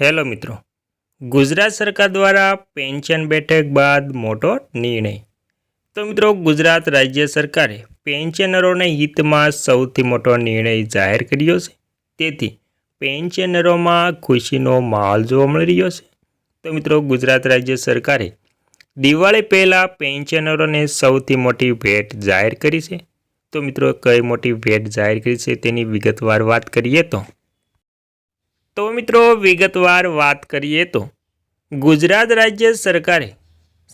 Hello મિત્રો. ગુજરાત સરકાર દ્વારા પેન્શન બેઠક બાદ મોટો નિર્ણય. તો મિત્રો, ગુજરાત રાજ્ય સરકારે પેન્શનરોના હિતમાં સૌથી મોટો નિર્ણય જાહેર કર્યો છે. તેથી પેન્શનરોમાં ખુશીનો માહોલ જોવા મળી રહ્યો છે. તો મિત્રો, ગુજરાત રાજ્ય સરકારે દિવાળી પહેલાં પેન્શનરોને સૌથી મોટી ભેટ જાહેર કરી છે. તો મિત્રો, કઈ મોટી ભેટ જાહેર કરી છે તેની વિગતવાર વાત કરીએ તો તો મિત્રો, વિગતવાર વાત કરીએ તો ગુજરાત રાજ્ય સરકારે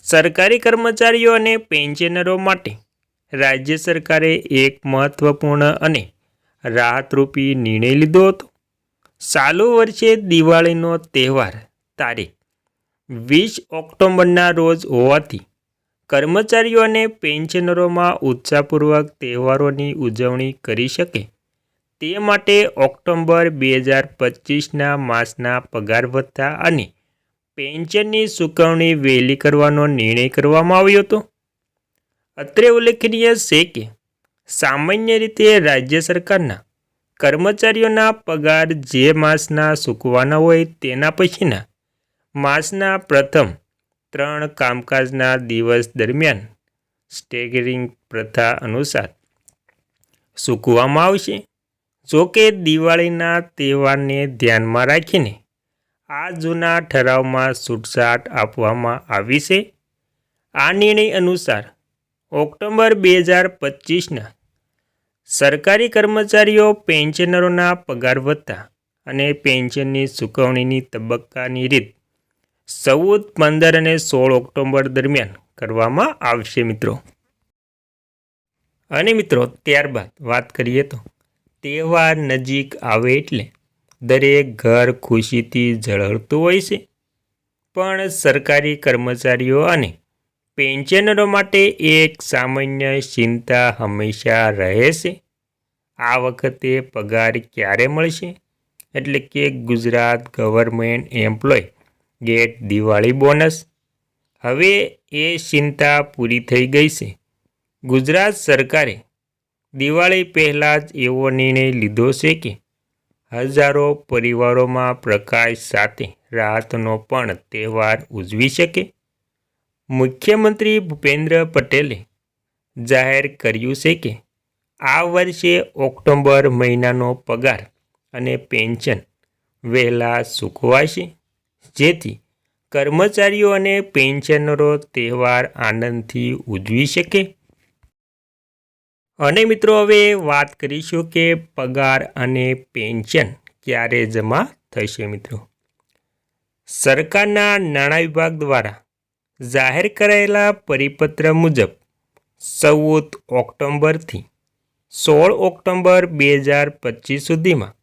સરકારી કર્મચારીઓ અને પેન્શનરો માટે રાજ્ય સરકારે એક મહત્વપૂર્ણ અને રાહતરૂપી નિર્ણય લીધો હતો. ચાલુ વર્ષે દિવાળીનો તહેવાર તારીખ વીસ ઓક્ટોબરના રોજ હોવાથી કર્મચારીઓ અને પેન્શનરોમાં ઉત્સાહપૂર્વક તહેવારોની ઉજવણી કરી શકે તે માટે ઓક્ટોબર બે હજાર પચીસના માસના પગાર ભથ્થા અને પેન્શનની ચૂકવણી વહેલી કરવાનો નિર્ણય કરવામાં આવ્યો હતો. અત્રે ઉલ્લેખનીય છે કે સામાન્ય રીતે રાજ્ય સરકારના કર્મચારીઓના પગાર જે માસના ચૂકવાના હોય તેના પછીના માસના પ્રથમ ત્રણ કામકાજના દિવસ દરમિયાન સ્ટેગરિંગ પ્રથા અનુસાર સૂકવવામાં આવશે. જો કે દિવાળીના તહેવારને ધ્યાનમાં રાખીને આ જૂના ઠરાવમાં છૂટછાટ આપવામાં આવી છે. આ નિર્ણય અનુસાર ઓક્ટોબર બે હજાર પચીસના સરકારી કર્મચારીઓ પેન્શનરોના પગાર વધતા અને પેન્શનની ચૂકવણીની તબક્કાની રીત ચૌદ, પંદર અને સોળ ઓક્ટોબર દરમિયાન કરવામાં આવશે મિત્રો. અને મિત્રો, ત્યારબાદ વાત કરીએ તો તહેવાર નજીક આવે એટલે દરેક ઘર ખુશીથી ઝળહળતું હોય છે. પણ સરકારી કર્મચારીઓ અને પેન્શનરો માટે એક સામાન્ય ચિંતા હંમેશા રહે છે. આ વખતે પગાર ક્યારે મળશે? એટલે કે Gujarat government employ get Diwali bonus. હવે એ ચિંતા પૂરી થઈ ગઈ છે. ગુજરાત સરકારે દિવાળી પહેલાં જ એવો નિર્ણય લીધો છે કે હજારો પરિવારોમાં પ્રકાશ સાથે રાહતનો પણ તહેવાર ઉજવી શકે. મુખ્યમંત્રી ભૂપેન્દ્ર પટેલે જાહેર કર્યું છે કે આ વર્ષે ઓક્ટોબર મહિનાનો પગાર અને પેન્શન વહેલા ચૂકવાશે જેથી કર્મચારીઓ અને પેન્શનરો તહેવાર આનંદથી ઉજવી શકે. અને મિત્રો, હવે વાત કરીશું કે પગાર અને પેન્શન ક્યારે જમા થશે મિત્રો? સરકારના નાણાં વિભાગ દ્વારા જાહેર કરાયેલા પરિપત્ર મુજબ ચૌદ ઓક્ટોબરથી સોળ ઓક્ટોબર બે હજાર પચીસ સુધીમાં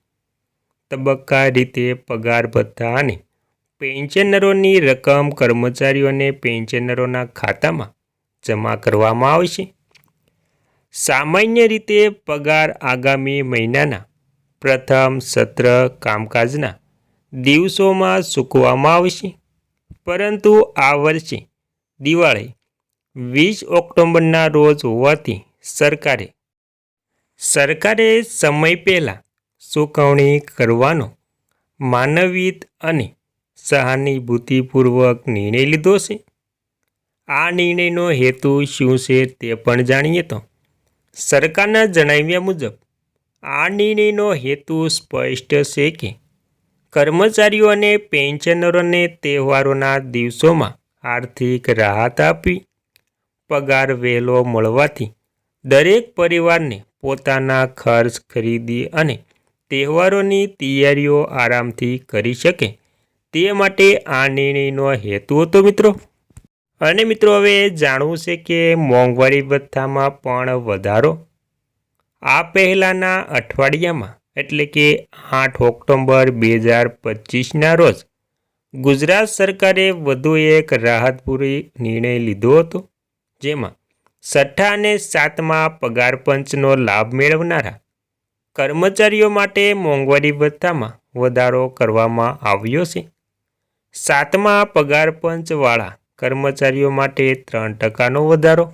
તબક્કા રીતે પગાર ભથ્થા અને પેન્શનરોની રકમ કર્મચારીઓ અને પેન્શનરોના ખાતામાં જમા કરવામાં આવશે. સામાન્ય રીતે પગાર આગામી મહિનાના પ્રથમ સત્ર કામકાજના દિવસોમાં ચૂકવવામાં આવશે. પરંતુ આ વર્ષે દિવાળી વીસ ઓક્ટોબરના રોજ હોવાથી સરકારે સરકારે સમય પહેલાં ચૂકવણી કરવાનો માનવીત અને સહાનુભૂતિપૂર્વક નિર્ણય લીધો છે. આ નિર્ણયનો હેતુ શું છે તે પણ જાણીએ તો સરકારના જણાવ્યા મુજબ, આ નિર્ણયનો હેતુ સ્પષ્ટ છે કે કર્મચારીઓ અને પેન્શનરોને તહેવારોના દિવસોમાં આર્થિક રાહત આપી પગાર વહેલો મળવાથી દરેક પરિવારને પોતાના ખર્ચ ખરીદી અને તહેવારોની તૈયારીઓ આરામથી કરી શકે તે માટે આ નિર્ણયનો હેતુ હતો મિત્રો. અને મિત્રો, હવે જાણવું છે કે મોંઘવારી ભથ્થામાં પણ વધારો? આ પહેલાંના અઠવાડિયામાં, એટલે કે આઠ ઓક્ટોબર બે હજાર પચીસના રોજ, ગુજરાત સરકારે વધુ એક રાહતપૂરી નિર્ણય લીધો હતો, જેમાં છઠ્ઠા અને સાતમા પગાર પંચનો લાભ મેળવનારા કર્મચારીઓ માટે મોંઘવારી ભથ્થામાં વધારો કરવામાં આવ્યો છે. સાતમા પગાર પંચવાળા કર્મચારીઓ માટે ત્રણ ટકાનો વધારો.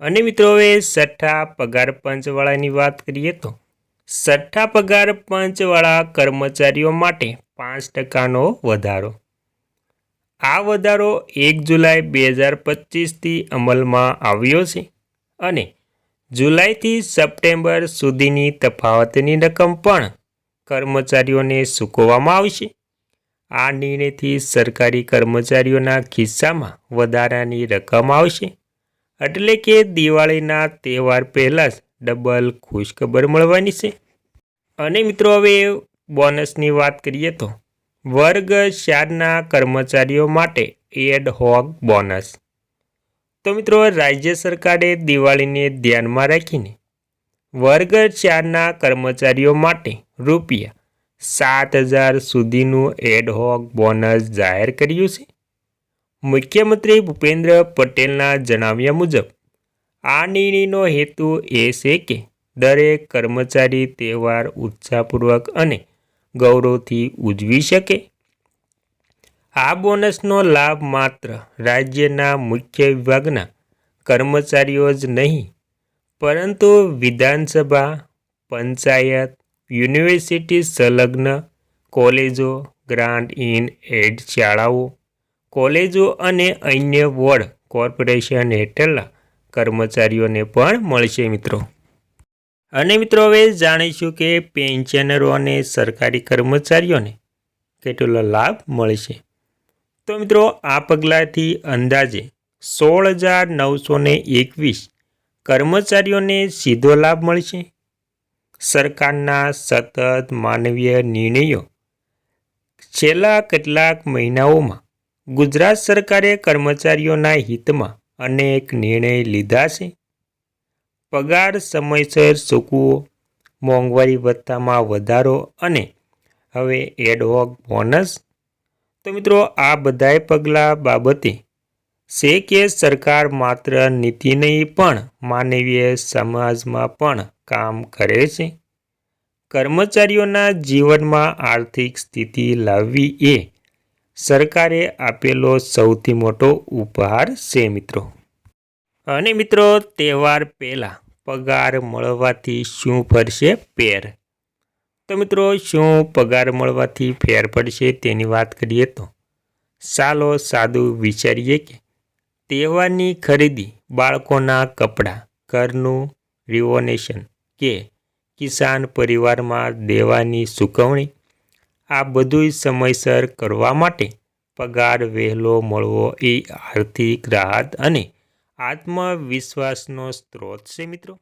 અને મિત્રો, હવે છઠ્ઠા પગાર પંચવાળાની વાત કરીએ તો છઠ્ઠા પગાર પંચવાળા કર્મચારીઓ માટે પાંચ ટકાનો વધારો. આ વધારો એક જુલાઈ બે હજાર પચીસથી અમલમાં આવ્યો છે અને જુલાઈથી સપ્ટેમ્બર સુધીની તફાવતની રકમ પણ કર્મચારીઓને ચૂકવવામાં આવશે. આ નિર્ણયથી સરકારી કર્મચારીઓના ખિસ્સામાં વધારાની રકમ આવશે. એટલે કે દિવાળીના તહેવાર પહેલાં જ ડબલ ખુશખબર મળવાની છે. અને મિત્રો હવે બોનસની વાત કરીએ તો વર્ગ ચારના કર્મચારીઓ માટે એડ હોક બોનસ. તો મિત્રો રાજ્ય સરકારે દિવાળીને ધ્યાનમાં રાખીને વર્ગ ચારના કર્મચારીઓ માટે રૂપિયા સાત હજાર સુધીનું એડહોક બોનસ જાહેર કર્યું છે. મુખ્યમંત્રી ભૂપેન્દ્ર પટેલના જણાવ્યા મુજબ, આ નિર્ણયનો હેતુ એ છે કે દરેક કર્મચારી તહેવાર ઉત્સાહપૂર્વક અને ગૌરવથી ઉજવી શકે. આ બોનસનો લાભ માત્ર રાજ્યના મુખ્ય વિભાગના કર્મચારીઓ જ નહીં, પરંતુ વિધાનસભા, પંચાયત યુનિવર્સિટી સંલગ્ન કોલેજો, ગ્રાન્ટ ઇન એડ શાળાઓ, કોલેજો અને અન્ય વોર્ડ કોર્પોરેશન હેઠળના કર્મચારીઓને પણ મળશે મિત્રો. અને મિત્રો, હવે જાણીશું કે પેન્શનરો અને સરકારી કર્મચારીઓને કેટલો લાભ મળશે. તો મિત્રો, આ પગલાંથી અંદાજે સોળ હજાર નવસો એકવીસ કર્મચારીઓને સીધો લાભ મળશે. સરકારના સતત માનવીય નિર્ણયો. છેલ્લા કેટલાક મહિનાઓમાં ગુજરાત સરકારે કર્મચારીઓના હિતમાં અનેક નિર્ણય લીધા છે. પગાર સમયસર ચૂકવો મોંઘવારી ભથ્થામાં વધારો અને હવે એડહોક બોનસ તો મિત્રો, આ બધાય પગલાં બાબતે છે કે સરકાર માત્ર નીતિ નહીં, પણ માનવીય સમાજમાં પણ કામ કરે છે. કર્મચારીઓના જીવનમાં આર્થિક સ્થિતિ લાવવી એ સરકારે આપેલો સૌથી મોટો ઉપહાર છે, મિત્રો. અને મિત્રો, તહેવાર પહેલાં પગાર મળવાથી શું ફરશે? ફેર. તો મિત્રો, શું પગાર મળવાથી ફેર પડશે તેની વાત કરીએ તો ચાલો સાદું વિચારીએ કે તહેવારની ખરીદી બાળકોના કપડાં, ઘરનું રિવોનેશન કે કિસાન પરિવારમાં દેવાની ચૂકવણી આ બધું સમયસર કરવા માટે પગાર, વહેલો મળવો એ આર્થિક રાહત અને આત્મવિશ્વાસનો સ્ત્રોત છે, મિત્રો.